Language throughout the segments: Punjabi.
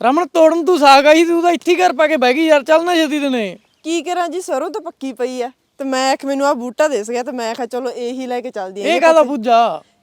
ਰਮਨ ਤੋੜਨ ਤੂੰ ਸਾਗ ਆਈ ਤੂੰ ਤਾਂ ਇੱਥੇ ਹੀ ਘਰ ਪਾ ਕੇ ਬਹਿ ਗਈ ਯਾਰ ਚੱਲ ਨਾ ਜਦੀ ਦਿਨੇ ਕੀ ਕਰਾਂ ਜੀ ਸਰੋਂ ਤਾਂ ਪੱਕੀ ਪਈ ਆ। ਤੇ ਮੈਂ ਆਖ ਮੈਨੂੰ ਆ ਬੂਟਾ ਦਿਸ ਗਿਆ ਤੇ ਮੈਂ ਆਖਿਆ ਚਲੋ ਇਹੀ ਲੈ ਕੇ ਚੱਲਦੀ ਆ। ਇਹ ਕਾਹਦਾ ਪੁੱਜਾ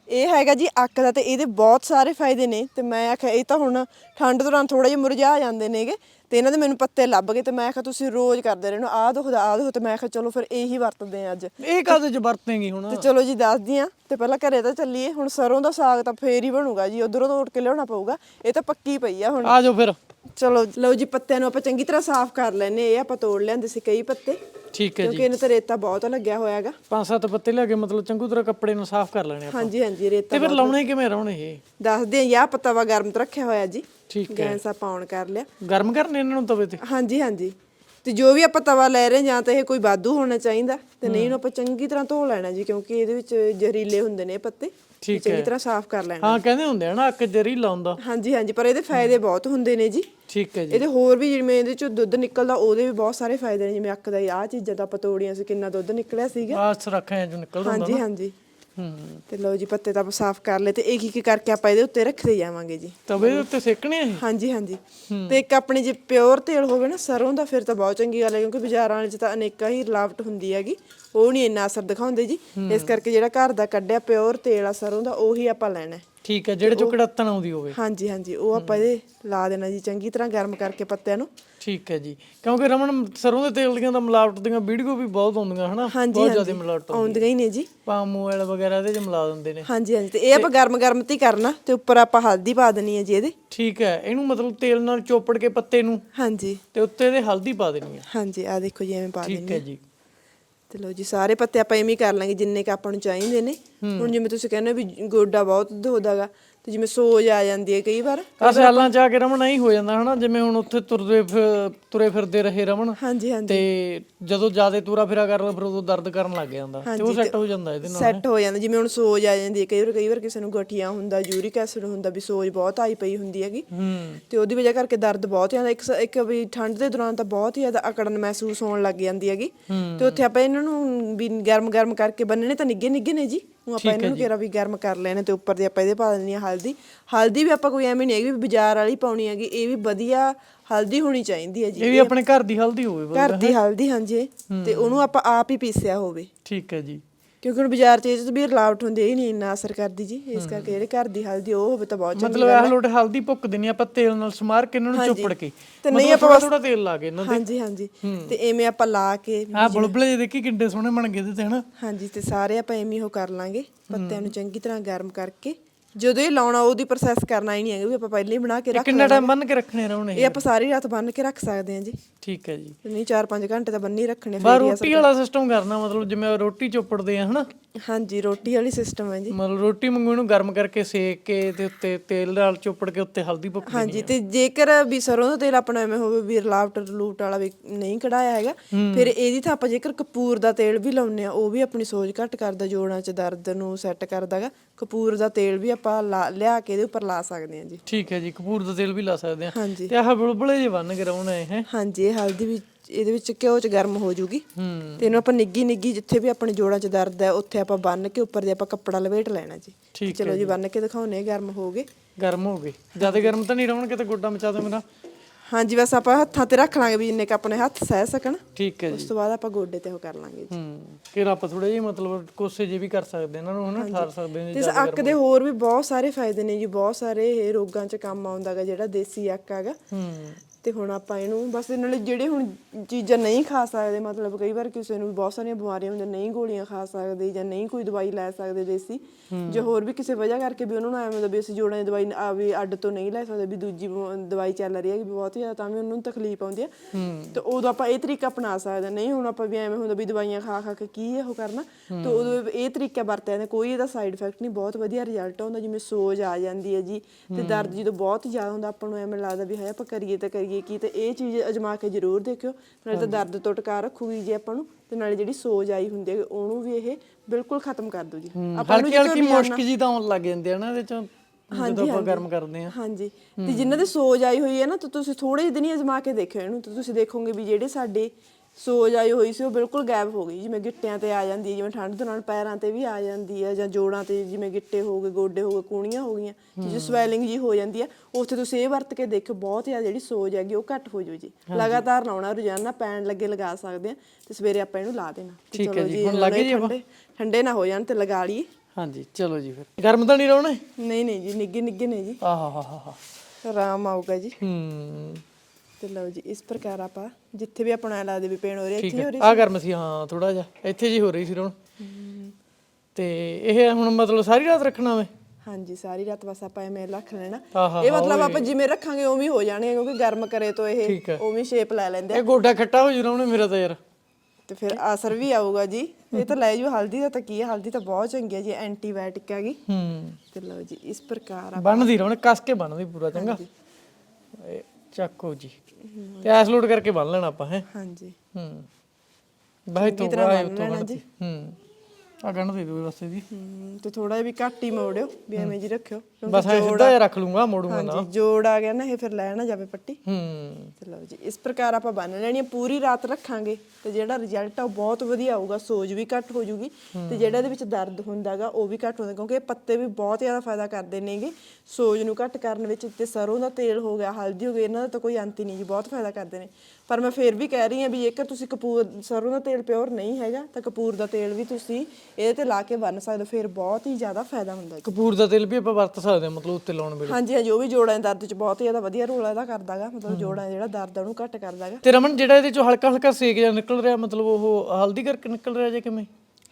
ਇਹ ਹੈਗਾ ਜੀ ਅੱਕ ਦਾ ਤੇ ਇਹਦੇ ਬਹੁਤ ਸਾਰੇ ਫਾਇਦੇ ਨੇ ਤੇ ਮੈਂ ਆਖਿਆ ਇਹ ਤਾਂ ਹੁਣ ਠੰਡ ਦੌਰਾਨ ਥੋੜਾ ਜਿਹਾ ਮੁਰਝਾ ਜਾਂਦੇ ਨੇਗੇ ਤੇ ਇਹਨਾਂ ਦੇ ਮੈਨੂੰ ਪੱਤੇ ਲੱਭ ਗਏ ਤੇ ਮੈਂ ਆਖਿਆ ਤੁਸੀਂ ਰੋਜ਼ ਕਰਦੇ ਰਹਿਣਾ ਆਹ ਦੁਖਦਾ ਆਹ ਦੁਖ ਤੇ ਮੈਂ ਆਖਿਆ ਚਲੋ ਫਿਰ ਇਹੀ ਵਰਤਦੇ ਆ ਅੱਜ। ਇਹ ਕਾਹਦੇ ਚ ਵਰਤੇਂਗੀ ਹੁਣ? ਤੇ ਚਲੋ ਜੀ ਦੱਸਦੀ ਆ ਤੇ ਪਹਿਲਾਂ ਘਰੇ ਤਾਂ ਚੱਲੀਏ ਹੁਣ ਸਰੋਂ ਦਾ ਸਾਗ ਤਾਂ ਫੇਰ ਹੀ ਬਣੂਗਾ ਜੀ ਉਧਰੋਂ ਤੋੜ ਕੇ ਲਿਆਉਣਾ ਪਊਗਾ ਇਹ ਤਾਂ ਪੱਕੀ ਪਈ ਆ ਹੁਣ। ਆ ਜਾਓ ਫਿਰ। ਚਲੋ ਲਓ ਜੀ ਪੱਤਿਆਂ ਨੂੰ ਆਪਾਂ ਚੰਗੀ ਤਰ੍ਹਾਂ ਸਾਫ਼ ਕਰ ਲੈਨੇ ਇਹ ਆਪਾਂ ਤੋੜ ਲਿਆਂਦੇ ਸੀ ਕਈ ਪੱਤੇ। ਠੀਕ ਹੈ ਕਿਉਂਕਿ ਜੀ ਇਹਨਾਂ ਤੇ ਰੇਤਾ ਬਹੁਤ ਲੱਗਿਆ ਹੋਇਆ ਹੈਗਾ। ਪੰਜ ਸੱਤ ਪੱਤੇ ਲਿਆ ਕੇ ਮਤਲਬ ਚੰਗੂ ਤਰ੍ਹਾਂ ਕੱਪੜੇ ਨੂੰ ਸਾਫ਼ ਕਰ ਲੈਣੇ ਆਪਾਂ। ਹਾਂਜੀ ਹਾਂਜੀ ਰੇਤਾ ਤੇ ਫਿਰ ਲਾਉਣੇ ਕਿਵੇਂ ਰਹਿਣ ਇਹ? ਦੱਸਦੇ ਆ ਯਾ ਪਤਵਾ ਗਰਮ ਤੇ ਰੱਖਿਆ ਹੋਇਆ ਜੀ। ਠੀਕ ਹੈ। ਗੈਸ ਆਪਾਂ ਔਨ ਕਰ ਲਿਆ। ਗਰਮ ਕਰਨੇ ਇਹਨਾਂ ਨੂੰ ਤਵੇ ਤੇ? ਹਾਂਜੀ ਹਾਂਜੀ। ਤੇ ਜੋ ਵੀ ਆਪਾਂ ਤਵਾ ਲੈ ਰਹੇ ਜਾਂ ਤਾਂ ਇਹ ਕੋਈ ਵਾਧੂ ਹੋਣਾ ਚਾਹੀਦਾ ਤੇ ਨਹੀਂ ਇਹਨੂੰ ਆਪਾਂ ਚੰਗੀ ਤਰ੍ਹਾਂ ਧੋ ਲੈਣਾ ਜੀ ਕਿਉਂਕਿ ਇਹਦੇ ਵਿੱਚ ਜ਼ਹਿਰੀਲੇ ਹੁੰਦੇ ਨੇ ਇਹ ਪੱਤੇ। ਠੀਕ ਚੰਗੀ ਤਰ੍ਹਾਂ ਸਾਫ਼ ਕਰ ਲੈਣਾ। ਹਾਂ ਕਹਿੰਦੇ ਹੁੰਦੇ ਆ ਨਾ ਅੱਕ ਜਰੀ ਲਾਉਂਦਾ। ਹਾਂਜੀ ਹਾਂਜੀ ਪਰ ਇਹਦੇ ਫਾਇਦੇ ਬਹੁਤ ਹੁੰਦੇ ਨੇ ਜੀ। ਠੀਕ ਹੈ ਜੀ। ਇਹਦੇ ਹੋਰ ਵੀ ਜਿਵੇਂ ਇਹਦੇ ਚੋਂ ਦੁੱਧ ਨਿਕਲਦਾ ਉਹਦੇ ਵੀ ਬਹੁਤ ਸਾਰੇ ਫਾਇਦੇ ਨੇ। ਜਿਵੇਂ ਅੱਕ ਦਾ ਆਹ ਚੀਜ਼ਾਂ ਤਾਂ ਆਪਾਂ ਤੋੜੀਆਂ ਸੀ ਕਿੰਨਾ ਦੁੱਧ ਨਿਕਲਿਆ ਸੀਗਾ। ਆਸ ਰੱਖਿਆ ਜੋ ਨਿਕਲ ਹੁੰਦਾ ਹਾਂਜੀ ਹਾਂਜੀ। ਹੂੰ। ਤੇ ਲਓ ਜੀ ਪੱਤੇ ਤਾਂ ਆਪਾਂ ਸਾਫ਼ ਕਰ ਲਏ ਤੇ ਇੱਕ ਇੱਕ ਕਰਕੇ ਆਪਾਂ ਇਹਦੇ ਉੱਤੇ ਰੱਖਦੇ ਜਾਵਾਂਗੇ ਜੀ। ਤਵੇ ਦੇ ਉੱਤੇ ਸੇਕਣੇ ਆ ਹਾਂਜੀ ਹਾਂਜੀ। ਤੇ ਇੱਕ ਆਪਣੀ ਜੇ ਪਿਓਰ ਤੇਲ ਹੋਵੇ ਨਾ ਸਰੋਂ ਦਾ ਫਿਰ ਤਾਂ ਬਹੁਤ ਚੰਗੀ ਗੱਲ ਹੈ ਕਿਉਂਕਿ ਬਾਜ਼ਾਰਾਂ ਵਿੱਚ ਤਾਂ ਅਨੇਕਾਂ ਹੀ ਰਲਾਵਟ ਹੁੰਦੀ ਹੈਗੀ। ਉਹ ਨਹੀਂ ਇੰਨਾ ਅਸਰ ਦਿਖਾਉਂਦੇ ਜੀ। ਇਸ ਕਰਕੇ ਜਿਹੜਾ ਘਰ ਦਾ ਕੱਢਿਆ ਪਿਓਰ ਤੇਲ ਆ ਸਰੋਂ ਦਾ ਉਹੀ ਆਪਾਂ ਲੈਣਾ ਹੈ। ਠੀਕ ਹੈ ਜਿਹੜੇ ਚੋਂ ਕੜਤਨ ਆਉਂਦੀ ਹੋਵੇ। ਹਾਂਜੀ ਹਾਂਜੀ ਉਹ ਆਪਾਂ ਇਹਦੇ ਲਾ ਦੇਣਾ ਜੀ ਚੰਗੀ ਤਰ੍ਹਾਂ ਗਰਮ ਕਰਕੇ ਪੱਤਿਆਂ ਨੂੰ। ਠੀਕ ਹੈ ਜੀ। ਕਿਉਂਕਿ ਰਮਨ ਸਰੋਂ ਦੇ ਤੇਲ ਦੀਆਂ ਤਾਂ ਮਿਲਾਵਟ ਦੀਆਂ ਵੀਡੀਓ ਵੀ ਬਹੁਤ ਆਉਂਦੀਆਂ ਹਨਾ? ਹਾਂਜੀ ਬਹੁਤ ਜ਼ਿਆਦਾ ਮਿਲਾਵਟ ਆਉਂਦੀਆਂ ਹੀ। ਨੇ ਜੀ। ਪਾਮ ਆਇਲ ਵਗੈਰਾ ਇਹਦੇ ਚ ਮਿਲਾ ਦਿੰਦੇ ਨੇ। ਹਾਂਜੀ ਹਾਂਜੀ ਤੇ ਇਹ ਆਪਾਂ ਗਰਮ ਗਰਮ ਤੇ ਹੀ ਕਰਨਾ ਤੇ ਉੱਪਰ ਆਪਾਂ ਹਲਦੀ ਪਾ ਦੇਣੀ ਹੈ ਜੀ ਇਹਦੇ। ਠੀਕ ਹੈ ਇਹਨੂੰ ਮਤਲਬ ਤੇਲ ਨਾਲ ਚੋਪੜ ਕੇ ਪੱਤੇ ਨੂੰ ਹਾਂਜੀ। ਤੇ ਉੱਤੇ ਇਹਦੇ ਹਲਦੀ ਪਾ ਦੇਣੀ ਹੈ। ਹਾਂਜੀ ਆ ਦੇਖੋ ਜੀ ਐਵੇਂ ਪਾ ਦੇਣੀ ਠੀਕ ਹੈ। ਜੀ। ਤੇ ਲੋ ਜੀ ਸਾਰੇ ਪੱਤੇ ਆਪਾਂ ਐਵੇਂ ਹੀ ਕਰ ਲਾਂਗੇ ਜਿੰਨੇ ਕ ਆਪਾਂ ਨੂੰ ਚਾਹੀਦੇ ਨੇ। ਹੁਣ ਜਿਵੇਂ ਤੁਸੀਂ ਕਹਿੰਦੇ ਹੋ ਵੀ ਗੋਡਾ ਬਹੁਤ ਦੁਖਦਾਗਾ ਤੇ ਜਿਵੇਂ ਸੋਜ ਆ ਜਾਂਦੀ ਹੈ ਕਈ ਵਾਰ। ਆ ਸਿਆਲਾਂ ਚ ਆ ਕੇ ਰਮਨ ਨਹੀਂ ਹੋ ਜਾਂਦਾ ਹਨਾ ਜਿਵੇਂ ਹੁਣ ਉੱਥੇ ਤੁਰਦੇ ਫਿਰ- ਤੁਰੇ ਫਿਰਦੇ ਰਹੇ ਰਮਨ। ਹਾਂਜੀ ਹਾਂਜੀ। ਤੇ ਜਦੋਂ ਜ਼ਿਆਦਾ ਤੁਰਾ ਫਿਰਾ ਕਰ ਲਾ ਫਿਰ ਉਦੋਂ ਦਰਦ ਕਰਨ ਲੱਗ ਜਾਂਦਾ। ਤੇ ਉਹ ਸੈੱਟ ਹੋ ਜਾਂਦਾ ਇਹਦੇ ਨਾਲ। ਸੈੱਟ ਹੋ ਜਾਂਦਾ ਜਿਵੇਂ ਹੁਣ ਸੋਜ ਆ ਜਾਂਦੀ ਹੈ। ਕਈ ਵਾਰ ਕਈ ਵਾਰ ਕਿਸੇ ਨੂੰ ਗਠੀਆ ਹੁੰਦਾ ਯੂਰਿਕ ਐਸਿਡ ਹੁੰਦਾ ਵੀ ਸੋਜ ਬਹੁਤ ਆਈ ਪਈ ਹੁੰਦੀ ਹੈਗੀ। ਹੂੰ। ਤੇ ਉਹਦੀ ਵਜ੍ਹਾ ਕਰਕੇ ਦਰਦ ਬਹੁਤ ਜ਼ਿਆਦਾ ਇੱਕ ਸ- ਇੱਕ ਵੀ ਠੰਡ ਦੇ ਦੌਰਾਨ ਤਾਂ ਬਹੁਤ ਹੀ ਜ਼ਿਆਦਾ ਅਕੜਨ ਮਹਿਸੂਸ ਹੋਣ ਲੱਗ ਜਾਂਦੀ ਹੈਗੀ। ਤੇ ਉੱਥੇ ਆਪਾਂ ਇਹਨਾਂ ਨੂੰ ਵੀ ਗਰਮ ਗਰਮ ਕਰਕੇ ਬੰਨਣੇ ਤਾਂ ਨਿੱਗੇ ਨਿੱਗੇ ਨੇ ਜੀ। ਉਹ ਆਪਾਂ ਇਹਨਾਂ ਨੂੰ ਕਿਹੜਾ ਵੀ ਗਰਮ ਕਰ ਲੈਣੇ ਤੇ ਉੱਪਰ ਦੇ ਆਪਾਂ ਇਹਦੇ ਪਾ ਦੇਣੀ ਆ ਹਲਦੀ। ਹਲਦੀ ਵੀ ਆਪਾਂ ਕੋਈ ਐਵੇਂ ਨਹੀਂ ਹੈਗੀ ਵੀ ਬਾਜ਼ਾਰ ਵਾਲੀ ਪਾਉਣੀ ਹੈਗੀ ਇਹ ਵੀ ਵਧੀਆ ਹਲਦੀ ਹੋਣੀ ਚਾਹੀਦੀ ਹੈ ਜੀ। ਇਹ ਵੀ ਆਪਣੇ ਘਰ ਦੀ ਹਲਦੀ ਹੋਵੇ। ਘਰ ਦੀ ਹਲਦੀ ਹਾਂਜੀ। ਤੇ ਉਹਨੂੰ ਆਪਾਂ ਆਪ ਹੀ ਪੀਸਿਆ ਹੋਵੇ। ਠੀਕ ਹੈ ਜੀ। ਕਿਉਂਕਿ ਹੁਣ ਬਾਜ਼ਾਰ 'ਚ ਇਹ 'ਚ ਵੀ ਰਲਾਵਟ ਹੁੰਦੀ ਹੈ, ਇਹ ਨਹੀਂ ਇੰਨਾ ਅਸਰ ਕਰਦੀ ਜੀ। ਇਸ ਕਰਕੇ ਜਿਹੜੇ ਘਰ ਦੀ ਹਲਦੀ ਉਹ ਹੋਵੇ ਤਾਂ ਬਹੁਤ ਚੰਗੀ ਮਤਲਬ ਇਹ ਲੋਟ ਹਲਦੀ ਭੁੱਕ ਦਿੰਨੀ ਆਪਾਂ ਤੇਲ ਨਾਲ ਸਮਾਰ ਕੇ ਇਹਨਾਂ ਨੂੰ ਚੋਪੜ ਕੇ। ਤੇ ਨਹੀਂ ਆਪਾਂ ਥੋੜਾ ਤੇਲ ਲਾ ਕੇ ਇਹਨਾਂ ਦੇ। ਹਾਂਜੀ ਹਾਂਜੀ। ਤੇ ਐਵੇਂ ਆਪਾਂ ਲਾ ਕੇ ਆਹ ਬੁਲਬੁਲੇ ਜਿਹੇ ਦੇਖੀ ਕਿੰਨੇ ਸੋਹਣੇ ਬਣ ਗਏ ਇਹਦੇ ਤੇ ਹਨਾ? ਹਾਂਜੀ ਤੇ ਸਾਰੇ ਆਪਾਂ ਐਵੇਂ ਉਹ ਕਰ ਲਾਂਗੇ। ਪੱਤਿਆਂ ਨੂੰ ਚੰਗੀ ਤਰ੍ਹਾਂ ਗਰਮ ਕਰਕੇ ਜਦੋਂ ਇਹ ਲਾਉਣਾ ਉਹਦੀ ਪ੍ਰੋਸੈਸ ਕਰਨਾ ਹੀ ਨਹੀਂ ਹੈਗਾ ਵੀ ਆਪਾਂ ਪਹਿਲਾਂ ਹੀ ਬਣਾ ਕੇ ਰੱਖ ਕਿੰਨਾ ਟਾਈਮ ਬੰਨ ਕੇ ਰੱਖਣੇ ਰਹੋਣੇ ਇਹ ਆਪਾਂ ਸਾਰੀ ਰਾਤ ਬੰਨ ਕੇ ਰੱਖ ਸਕਦੇ ਹਾਂ ਜੀ। ਠੀਕ ਹੈ ਜੀ। ਨਹੀਂ 4-5 ਘੰਟੇ ਤਾਂ ਬੰਨੀ ਰੱਖਣੇ ਫਿਰ ਰੋਟੀ ਵਾਲਾ ਸਿਸਟਮ ਕਰਨਾ ਮਤਲਬ ਜਿਵੇਂ ਰੋਟੀ ਚੋਪੜਦੇ ਆ ਹਨਾ? ਹਾਂਜੀ ਰੋਟੀ ਵਾਲੀ ਸਿਸਟਮ ਹੈ ਜੀ। ਮਤਲਬ ਰੋਟੀ ਵਾਂਗੂ ਇਹਨੂੰ ਗਰਮ ਕਰਕੇ ਸੇਕ ਕੇ ਤੇ ਉੱਤੇ ਤੇਲ ਨਾਲ ਚੋਪੜ ਕੇ ਉੱਤੇ ਹਲਦੀ ਦੇਣੀ ਹਾਂਜੀ ਤੇ ਜੇਕਰ ਵੀ ਸਰੋਂ ਦਾ ਤੇਲ ਆਪਣਾ ਐਵੇਂ ਹੋਵੇ ਵੀ ਰਲਾਵਟ ਰਲੂਟ ਵਾਲਾ ਵੀ ਨਹੀਂ ਕਢਾਇਆ ਹੈਗਾ ਫਿਰ ਇਹਦੀ ਤਾਂ ਆਪਾਂ ਜੇਕਰ ਕਪੂਰ ਦਾ ਤੇਲ ਵੀ ਲਾਉਨੇ ਆ ਉਹ ਵੀ ਆਪਣੀ ਸੋਜ ਘੱਟ ਕਰਦਾ ਜੋੜਾਂ 'ਚ ਦਰਦ ਨੂੰ ਸੈੱਟ ਕਰਦਾਗਾ ਕਪੂਰ ਦਾ ਤੇਲ ਵੀ ਆਪਾਂ ਲਾ- ਲਿਆ ਕੇ ਇਹਦੇ ਉੱਪਰ ਲਾ ਸਕਦੇ ਹਾਂ ਜੀ। ਠੀਕ ਹੈ ਜੀ ਕਪੂਰ ਦਾ ਤੇਲ ਵੀ ਲਾ ਸਕਦੇ ਆ ਹਾਂਜੀ। ਤੇ ਆਹ ਬੁਲਬੁਲੇ ਜਿਹੇ ਬੰਨ ਕੇ ਰਹੋਣੇ ਹੈ ਹਾਂਜੀ ਇਹ ਹਲਦੀ ਵੀ ਇਹਦੇ ਵਿੱਚ ਘਿਓ 'ਚ ਗਰਮ ਹੋ ਜੂਗੀ। ਹੂੰ। ਤੇ ਇਹਨੂੰ ਆਪਾਂ ਨਿੱਗੀ ਨਿੱਗੀ ਜਿੱਥੇ ਵੀ ਆਪਣੇ ਜੋੜਾਂ 'ਚ ਦਰਦ ਹੈ ਉੱਥੇ ਆਪਾਂ ਬੰਨ ਕੇ ਉੱਪਰ ਦੇ ਆਪਾਂ ਕੱਪੜਾ ਲਪੇਟ ਲੈਣਾ ਜੀ। ਠੀਕ ਚਲੋ ਜੀ ਬੰਨ ਕੇ ਦਿਖਾਉਨੇ ਗਰਮ ਹੋ ਗਏ। ਗਰਮ ਹੋ ਗਏ। ਜ਼ਿਆਦਾ ਗਰਮ ਤਾਂ ਨਹੀਂ ਰਹਣ ਕਿਤੇ ਗੋਡਾ ਮਚਾ ਦੇ ਮੇਰਾ। ਹਾਂਜੀ ਬਸ ਆਪਾਂ ਹੱਥਾਂ ਤੇ ਰੱਖ ਲਾਂਗੇ ਵੀ ਜਿੰਨੇ ਕ ਆਪਣੇ ਹੱਥ ਸਹਿ ਸਕਣ। ਠੀਕ ਹੈ ਉਸ ਜੀ। ਤੋਂ ਬਾਅਦ ਆਪਾਂ ਗੋਡੇ ਤੇ ਉਹ ਕਰ ਲਾਂਗੇ ਜੀ। ਹੂੰ ਫਿਰ ਆਪਾਂ ਥੋੜੇ ਜਿਹੇ ਮਤਲਬ ਕੋਸੇ ਜੇ ਵੀ ਕਰ ਸਕਦੇ ਇਹਨਾਂ ਨੂੰ ਹਨਾ ਠਾਰ ਸਕਦੇ ਤੇ ਇਸ ਅੱਕ ਦੇ ਹੋਰ ਵੀ ਬਹੁਤ ਸਾਰੇ ਫਾਇਦੇ ਨੇ ਜੀ ਬਹੁਤ ਸਾਰੇ ਇਹ ਰੋਗਾਂ 'ਚ ਕੰਮ ਆਉਂਦਾਗਾ ਜਿਹੜਾ ਦੇਸੀ ਅੱਕ ਹੈਗਾ ਹੂੰ। ਤੇ ਹੁਣ ਆਪਾਂ ਇਹਨੂੰ ਬਸ ਇਹਨਾਂ ਲਈ ਜਿਹੜੇ ਹੁਣ ਚੀਜ਼ਾਂ ਨਹੀਂ ਖਾ ਸਕਦੇ ਮਤਲਬ ਕਈ ਵਾਰ ਕਿਸੇ ਨੂੰ ਬਹੁਤ ਸਾਰੀਆਂ ਬਿਮਾਰੀਆਂ ਹੁੰਦੀਆਂ ਨਹੀਂ ਗੋਲੀਆਂ ਖਾ ਸਕਦੇ ਜਾਂ ਨਹੀਂ ਕੋਈ ਦਵਾਈ ਲੈ ਸਕਦੇ ਦੇਸੀ ਜਾਂ ਹੋਰ ਵੀ ਕਿਸੇ ਵਜ੍ਹਾ ਕਰਕੇ ਵੀ ਉਹਨਾਂ ਨੂੰ ਐਵੇਂ ਹੁੰਦਾ ਵੀ ਅਸੀਂ ਜੋੜਾਂ ਦੀ ਦਵਾਈ ਆ ਵੀ ਅੱਡ ਤੋਂ ਨਹੀਂ ਲੈ ਸਕਦੇ ਵੀ ਦੂਜੀ ਦਵਾਈ ਚੱਲ ਰਹੀ ਹੈ ਕਿ ਬਹੁਤ ਜ਼ਿਆਦਾ ਤਾਂ ਵੀ ਉਹਨਾਂ ਨੂੰ ਤਕਲੀਫ ਆਉਂਦੀ ਹੈ। ਤੇ ਉਦੋਂ ਆਪਾਂ ਇਹ ਤਰੀਕਾ ਅਪਣਾ ਸਕਦੇ। ਨਹੀਂ ਹੁਣ ਆਪਾਂ ਵੀ ਐਵੇਂ ਹੁੰਦਾ ਵੀ ਦਵਾਈਆਂ ਖਾ ਖਾ ਕੇ ਕੀ ਉਹ ਕਰਨਾ? ਤੇ ਉਦੋਂ ਇਹ ਤਰੀਕਾ ਵਰਤਿਆ ਜਾਂਦਾ ਕੋਈ ਇਹਦਾ ਸਾਈਡ ਇਫੈਕਟ ਨਹੀਂ ਬਹੁਤ ਵਧੀਆ ਰਿਜ਼ਲਟ ਆਉਂਦਾ ਜਿਵੇਂ ਸੋਜ ਆ ਜਾਂਦੀ ਹੈ ਜੀ ਤੇ ਦਰਦ ਜਦੋਂ ਬਹੁਤ ਜ਼ਿਆਦਾ ਹੁੰਦਾ ਆਪਾਂ ਨੂੰ ਐਵੇਂ ਲੱਗਦਾ ਵੀ ਹੈ ਆਪਾਂ ਕਰੀਏ ਤਾਂ ਕਰੀਏ। ਕੀ ਤੇ ਇਹ ਚੀਜ਼ ਅਜਮਾ ਕੇ ਜ਼ਰੂਰ ਦੇਖਿਓ। ਨਾਲੇ ਤਾਂ ਦਰਦ ਤੋਂ ਟਕਾ ਰੱਖੂਗੀ ਜੀ ਆਪਾਂ ਨੂੰ ਤੇ ਨਾਲੇ ਜਿਹੜੀ ਸੋਜ ਆਈ ਹੁੰਦੀ ਹੈ ਉਹਨੂੰ ਵੀ ਇਹ ਬਿਲਕੁਲ ਖਤਮ ਕਰ ਦੂ ਜੀ। ਆਪਾਂ ਨੂੰ ਹਲਕੀ ਮੁਸ਼ਕ ਜੀ ਤਾਂ ਆਉਣ ਲੱਗ ਜਾਂਦੇ ਆ ਨਾ ਇਹਦੇ ਚੋਂ ਜਦੋਂ ਆਪਾਂ ਗਰਮ ਕਰਦੇ ਆ ਹਾਂਜੀ। ਤੇ ਜਿਨ੍ਹਾਂ ਦੇ ਸੋਜ ਆਈ ਹੋਈ ਹੈ ਨਾ ਤਾਂ ਤੁਸੀਂ ਥੋੜੇ ਜਿਹੇ ਦਿਨ ਹੀ ਅਜਮਾ ਕੇ ਦੇਖਿਓ ਇਹਨੂੰ ਤਾਂ ਤੁਸੀਂ ਦੇਖੋਗੇ ਵੀ ਜਿਹੜੇ ਸਾਡੇ ਸੋਜ ਆਈ ਹੋਈ ਸੀ ਉਹ ਬਿਲਕੁਲ ਗਾਇਬ ਹੋ ਗਈ। ਜਿਵੇਂ ਗਿੱਟਿਆਂ ਤੇ ਆ ਜਾਂਦੀ ਹੈ ਜਿਵੇਂ ਠੰਡ ਦੇ ਨਾਲ ਪੈਰਾਂ ਤੇ ਵੀ ਆ ਜਾਂਦੀ ਹੈ ਜਾਂ ਜੋੜਾਂ ਤੇ ਜਿਵੇਂ ਗਿੱਟੇ ਹੋ ਗਏ ਗੋਡੇ ਹੋ ਗਏ ਕੂਣੀਆਂ ਹੋ ਗਈਆਂ ਜੇ ਸਵੈਲਿੰਗ ਜੀ ਹੋ ਜਾਂਦੀ ਹੈ ਉੱਥੇ ਤੁਸੀਂ ਇਹ ਵਰਤ ਕੇ ਦੇਖੋ ਬਹੁਤ ਜ਼ਿਆਦਾ ਜਿਹੜੀ ਸੋਜ ਹੈਗੀ ਉਹ ਘੱਟ ਹੋ ਜੂ। ਜੀ ਲਗਾਤਾਰ ਲਾਉਣਾ ਰੋਜ਼ਾਨਾ ਪੈਣ ਲੱਗੇ ਲਗਾ ਸਕਦੇ ਆ ਤੇ ਸਵੇਰੇ ਆਪਾਂ ਇਹਨੂੰ ਲਾ ਦੇਣਾ। ਤੇ ਠੀਕ ਹੈ ਚਲੋ ਜੀ, ਹੁਣ ਲੱਗ ਜੀ ਆਪਾਂ? ਠੰਡੇ ਠੰਡੇ ਨਾ ਹੋ ਜਾਣ ਤੇ ਲਗਾ ਲਈਏ। ਹਾਂਜੀ ਚਲੋ ਜੀ ਫਿਰ। ਗਰਮ ਤਾਂ ਨਹੀਂ ਰਹਣਾ ਨਹੀਂ ਨਹੀਂ ਜੀ ਨਿੱਗੇ ਨਿੱਗੇ ਨੇ ਜੀ। ਆਹਾ ਹਾ ਹਾ। ਆਰਾਮ ਆਊਗਾ ਜੀ। ਹੂੰ। ਤੇ ਲਓ ਜੀ ਇਸ ਪ੍ਰਕਾਰ ਆਪਾਂ ਜਿੱਥੇ ਵੀ ਆਪਣਾ ਲੱਗਦੇ ਵੀ ਪੇਨ ਹੋ ਰਿਹਾ ਠੀਕ ਇੱਥੇ ਹੋ। ਹੈ ਰਹੀ ਆ ਗਰਮ ਸੀ ਹਾਂ ਥੋੜਾ ਜਿਹਾ। ਇੱਥੇ ਜੀ ਹੋ ਰਹੀ ਸੀ ਰੋਣ ਤੇ ਇਹ ਹੁਣ ਮਤਲਬ ਸਾਰੀ ਰਾਤ ਰੱਖਣਾ ਵੇ? ਹਾਂਜੀ ਸਾਰੀ ਰਾਤ ਬਸ ਆਪਾਂ ਐਵੇਂ ਰੱਖ ਲੈਣਾ। ਆਹਾ, ਇਹ ਮਤਲਬ ਆਪਾਂ ਜਿਵੇਂ ਰੱਖਾਂਗੇ ਉਵੇਂ ਹੀ ਹੋ ਜਾਣਗੇ ਕਿਉਂਕਿ ਗਰਮ ਕਰੇ ਤੋਂ ਇਹ ਠੀਕ ਹੈ। ਉਵੇਂ ਸ਼ੇਪ ਲੈ ਲੈਂਦੇ ਆ। ਇਹ ਗੋਡਾ ਖੱਟਾ ਹੋ ਜੂ ਰੋਣ ਮੇਰਾ ਤਾਂ ਯਾਰ। ਤੇ ਫਿਰ ਅਸਰ ਵੀ ਆਊਗਾ ਜੀ। ਇਹ ਤਾਂ ਲੈ ਜੂ ਹਲਦੀ ਦਾ ਤਾਂ ਕੀ ਹੈ ਹਲਦੀ ਤਾਂ ਬਹੁਤ ਚੰਗੀ ਹੈ ਜੀ ਐਂਟੀਬਾਇਓਟਿਕ ਹੈਗੀ। ਹੂੰ। ਤੇ ਲਓ ਜੀ ਇਸ ਪ੍ਰਕਾਰ ਆ ਬੰਨਦੀ ਰੋਣ ਕੱਸ ਕੇ ਬੰਨਦੀ ਪੂਰਾ ਚੰਗਾ। ਇਹ ਚੱਕੋ ਜੀ। ਤੇ ਐਸ ਲੋਡ ਕਰਕੇ ਬੰਨ ਲੈਣਾ ਆਪਾਂ ਹੈ? ਹਾਂਜੀ। ਹੂੰ। ਬਾਈ ਤੋਂ ਬਾਈ ਤੋਂ ਹੂੰ। ਆ ਗੰਢ ਦੇ ਦੋ ਬਸ ਇਹਦੀ। ਤੇ ਥੋੜਾ ਜਿਹਾ ਵੀ ਘੱਟ ਹੀ ਮੋੜਿਓ ਵੀ ਐਵੇਂ ਜੀ ਰੱਖਿਓ। ਬਸ ਐ ਸਿੱਧਾ ਜਿਹਾ ਰੱਖ ਲੂੰਗਾ ਮੋੜੂੰਗਾ ਨਾ। ਹਾਂਜੀ ਜੋੜ ਆ ਗਿਆ ਨਾ ਇਹ ਫਿਰ ਲੈ ਨਾ ਜਾਵੇ ਪੱਟੀ। ਹੂੰ। ਤੇ ਲਓ ਜੀ ਇਸ ਪ੍ਰਕਾਰ ਆਪਾਂ ਬੰਨ ਲੈਣੀ ਆ ਪੂਰੀ ਰਾਤ ਰੱਖਾਂਗੇ। ਤੇ ਜਿਹੜਾ ਰਿਜ਼ਲਟ ਆ ਉਹ ਬਹੁਤ ਵਧੀਆ ਆਊਗਾ ਸੋਜ ਵੀ ਘੱਟ ਹੋ ਜੂਗੀ। ਤੇ ਜਿਹੜਾ ਇਹਦੇ ਵਿੱਚ ਦਰਦ ਹੁੰਦਾਗਾ ਉਹ ਵੀ ਘੱਟ ਹੁੰਦਾ ਕਿਉਂਕਿ ਇਹ ਪੱਤੇ ਵੀ ਬਹੁਤ ਜ਼ਿਆਦਾ ਫਾਇਦਾ ਕਰਦੇ ਨੇਗੇ। ਸੋਜ ਨੂੰ ਘੱਟ ਕਰਨ ਵਿੱਚ ਤੇ ਸਰੋਂ ਦਾ ਤੇਲ ਹੋ ਗਿਆ ਹਲਦੀ ਹੋ ਗਈ ਇਹਨਾਂ ਦਾ ਤਾਂ ਕੋਈ ਅੰਤ ਹੀ ਨਹੀਂ ਜੀ ਬਹੁਤ ਫਾਇਦਾ ਕਰਦੇ ਨੇ। ਪਰ ਮੈਂ ਫੇਰ ਵੀ ਕਹਿ ਰਹੀ ਹਾਂ ਵੀ ਜੇਕਰ ਤੁਸੀਂ ਕਪੂਰ ਸਰੋਂ ਦਾ ਤੇਲ ਪਿਓਰ ਨਹੀਂ ਹੈਗਾ ਤਾਂ ਕਪੂਰ ਦਾ ਤੇਲ ਵੀ ਤੁਸੀਂ ਇਹਦੇ ਤੇ ਲਾ ਕੇ ਬੰਨ ਸਕਦੇ ਹੋ ਫਿਰ ਬਹੁਤ ਹੀ ਜ਼ਿਆਦਾ ਫਾਇਦਾ ਹੁੰਦਾ ਜੀ। ਕਪੂਰ ਦਾ ਤੇਲ ਵੀ ਆਪਾਂ ਵਰਤ ਸਕਦੇ ਹਾਂ ਮਤਲਬ ਉੱਤੇ ਲਾਉਣ ਵੇਲੇ? ਹਾਂਜੀ ਹਾਂਜੀ ਉਹ ਵੀ ਜੋੜਾਂ ਦੇ ਦਰਦ 'ਚ ਬਹੁਤ ਜ਼ਿਆਦਾ ਵਧੀਆ ਰੋਲ ਇਹਦਾ ਕਰਦਾਗਾ ਮਤਲਬ ਜੋੜਾਂ ਜਿਹੜਾ ਦਰਦ ਆ ਉਹਨੂੰ ਘੱਟ ਕਰਦਾਗਾ। ਤੇ ਰਮਨ ਜਿਹੜਾ ਇਹਦੇ ਚੋਂ ਹਲਕਾ ਹਲਕਾ ਸੇਕ ਜਿਹਾ ਨਿਕਲ ਰਿਹਾ ਮਤਲਬ ਉਹ ਹਲਦੀ ਕਰਕੇ ਨਿਕਲ ਰਿਹਾ ਜੇ ਕਿਵੇਂ?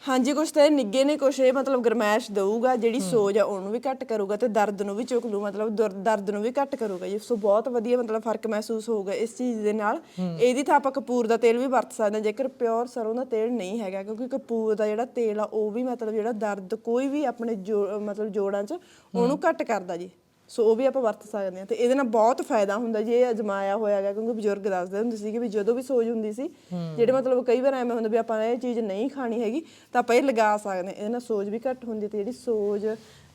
ਹਾਂਜੀ ਕੁਛ ਤਾਂ ਇਹ ਨਿੱਗੇ ਨੇ ਕੁਛ ਇਹ ਮਤਲਬ ਗਰਮੈਸ਼ ਦਊਗਾ ਜਿਹੜੀ ਸੋਜ ਆ ਉਹਨੂੰ ਵੀ ਘੱਟ ਕਰੂਗਾ ਤੇ ਦਰਦ ਨੂੰ ਵੀ ਚੁੱਕ ਲੂ ਮਤਲਬ ਦਰ- ਦਰਦ ਨੂੰ ਵੀ ਘੱਟ ਕਰੂਗਾ ਜੀ। ਸੋ ਬਹੁਤ ਵਧੀਆ ਮਤਲਬ ਫ਼ਰਕ ਮਹਿਸੂਸ ਹੋਊਗਾ ਇਸ ਚੀਜ਼ ਦੇ ਨਾਲ। ਇਹਦੀ ਤਾਂ ਆਪਾਂ ਕਪੂਰ ਦਾ ਤੇਲ ਵੀ ਵਰਤ ਸਕਦੇ ਹਾਂ ਜੇਕਰ ਪਿਓਰ ਸਰੋਂ ਦਾ ਤੇਲ ਨਹੀਂ ਹੈਗਾ ਕਿਉਂਕਿ ਕਪੂਰ ਦਾ ਜਿਹੜਾ ਤੇਲ ਆ ਉਹ ਵੀ ਮਤਲਬ ਜਿਹੜਾ ਦਰਦ ਕੋਈ ਵੀ ਆਪਣੇ ਜੋ- ਮਤਲਬ ਜੋੜਾਂ 'ਚ ਉਹਨੂੰ ਘੱਟ ਕਰਦਾ ਜੀ। ਸੋ ਉਹ ਵੀ ਆਪਾਂ ਵਰਤ ਸਕਦੇ ਹਾਂ। ਤੇ ਇਹਦੇ ਨਾਲ ਬਹੁਤ ਫਾਇਦਾ ਹੁੰਦਾ ਜੇ ਅਜਮਾਇਆ ਹੋਇਆ ਹੈਗਾ ਕਿਉਂਕਿ ਬਜ਼ੁਰਗ ਦੱਸਦੇ ਹੁੰਦੇ ਸੀ ਕਿ ਵੀ ਜਦੋਂ ਵੀ ਸੋਜ ਹੁੰਦੀ ਸੀ ਜਿਹੜੇ ਮਤਲਬ ਕਈ ਵਾਰ ਐਵੇਂ ਹੁੰਦਾ ਵੀ ਆਪਾਂ ਇਹ ਚੀਜ਼ ਨਹੀਂ ਖਾਣੀ ਹੈਗੀ ਤਾਂ ਆਪਾਂ ਇਹ ਲਗਾ ਸਕਦੇ ਹਾਂ। ਇਹਦੇ ਨਾਲ ਸੋਜ ਵੀ ਘੱਟ ਹੁੰਦੀ ਤੇ ਜਿਹੜੀ ਸੋਜ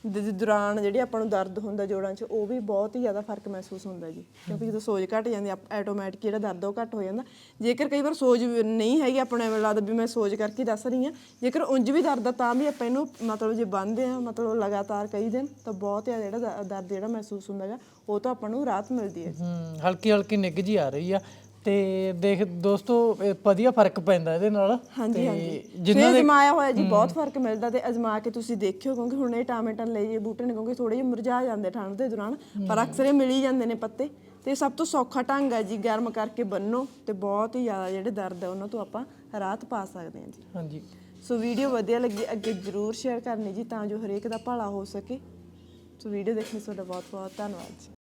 ਦੇ ਦੌਰਾਨ ਜਿਹੜੀ ਆਪਾਂ ਨੂੰ ਦਰਦ ਹੁੰਦਾ ਜੋੜਾਂ 'ਚ, ਉਹ ਵੀ ਬਹੁਤ ਹੀ ਜ਼ਿਆਦਾ ਫ਼ਰਕ ਮਹਿਸੂਸ ਹੁੰਦਾ ਜੀ। ਕਿਉਂਕਿ ਜਦੋਂ ਸੋਜ ਘਟ ਜਾਂਦੀ ਆਟੋਮੈਟਿਕ ਜਿਹੜਾ ਦਰਦ ਉਹ ਘਟ ਹੋ ਜਾਂਦਾ। ਜੇਕਰ ਕਈ ਵਾਰ ਸੋਜ ਨਹੀਂ ਹੈਗੀ ਆਪਾਂ ਨੂੰ ਐਵੇਂ ਲੱਗਦਾ ਵੀ ਮੈਂ ਸੋਜ ਕਰਕੇ ਦੱਸ ਰਹੀ ਹਾਂ, ਜੇਕਰ ਉਂਝ ਵੀ ਦਰਦ ਆ ਤਾਂ ਵੀ ਆਪਾਂ ਇਹਨੂੰ ਮਤਲਬ ਜੇ ਬੰਨਦੇ ਆ ਮਤਲਬ ਲਗਾਤਾਰ ਕਈ ਦਿਨ, ਤਾਂ ਬਹੁਤ ਜ਼ਿਆਦਾ ਜਿਹੜਾ ਦਰਦ ਜਿਹੜਾ ਮਹਿਸੂਸ ਹੁੰਦਾ ਹੈਗਾ, ਉਹ ਤਾਂ ਆਪਾਂ ਨੂੰ ਰਾਹਤ ਮਿਲਦੀ ਹੈ ਹਲਕੀ ਹਲਕੀ ਨਿੱਘ ਜੀ ਆ ਰਹੀ ਆ। ਤੇ ਦੇਖ ਦੋਸਤੋ ਇਹ ਵਧੀਆ ਫ਼ਰਕ ਪੈਂਦਾ ਇਹਦੇ ਨਾਲ। ਹਾਂਜੀ ਤੇ ਹਾਂਜੀ। ਜਿਨ੍ਹਾਂ ਜੇ ਅਜਮਾਇਆ ਹੋਇਆ ਜੀ ਬਹੁਤ ਫ਼ਰਕ ਮਿਲਦਾ ਤੇ ਅਜਮਾ ਕੇ ਤੁਸੀਂ ਦੇਖਿਓ ਕਿਉਂਕਿ ਹੁਣ ਇਹ ਟਾਮੇਟਨ ਲਈ ਜੇ ਬੂਟੇ ਨੇ ਕਿਉਂਕਿ ਥੋੜੇ ਜਿਹੇ ਮੁਰਝਾ ਜਾਂਦੇ ਠੰਡ ਦੇ ਦੌਰਾਨ ਪਰ ਅਕਸਰ ਇਹ ਮਿਲ ਹੀ ਜਾਂਦੇ ਨੇ ਪੱਤੇ। ਤੇ ਸਭ ਤੋਂ ਸੌਖਾ ਢੰਗ ਹੈ ਜੀ ਗਰਮ ਕਰਕੇ ਬੰਨੋ ਤੇ ਬਹੁਤ ਹੀ ਜ਼ਿਆਦਾ ਜਿਹੜੇ ਦਰਦ ਹੈ ਉਹਨਾਂ ਤੋਂ ਆਪਾਂ ਰਾਹਤ ਪਾ ਸਕਦੇ ਹਾਂ ਜੀ। ਹਾਂਜੀ। ਸੋ ਵੀਡੀਓ ਵਧੀਆ ਲੱਗੀ ਅੱਗੇ ਜਰੂਰ ਸ਼ੇਅਰ ਕਰਨੀ ਜੀ ਤਾਂ ਜੋ ਹਰੇਕ ਦਾ ਭਲਾ ਹੋ ਸਕੇ। ਸੋ ਵੀਡੀਓ ਦੇਖਣ ਲਈ ਤੁਹਾਡਾ ਬਹੁਤ ਬਹੁਤ ਧੰਨਵਾਦ ਜੀ।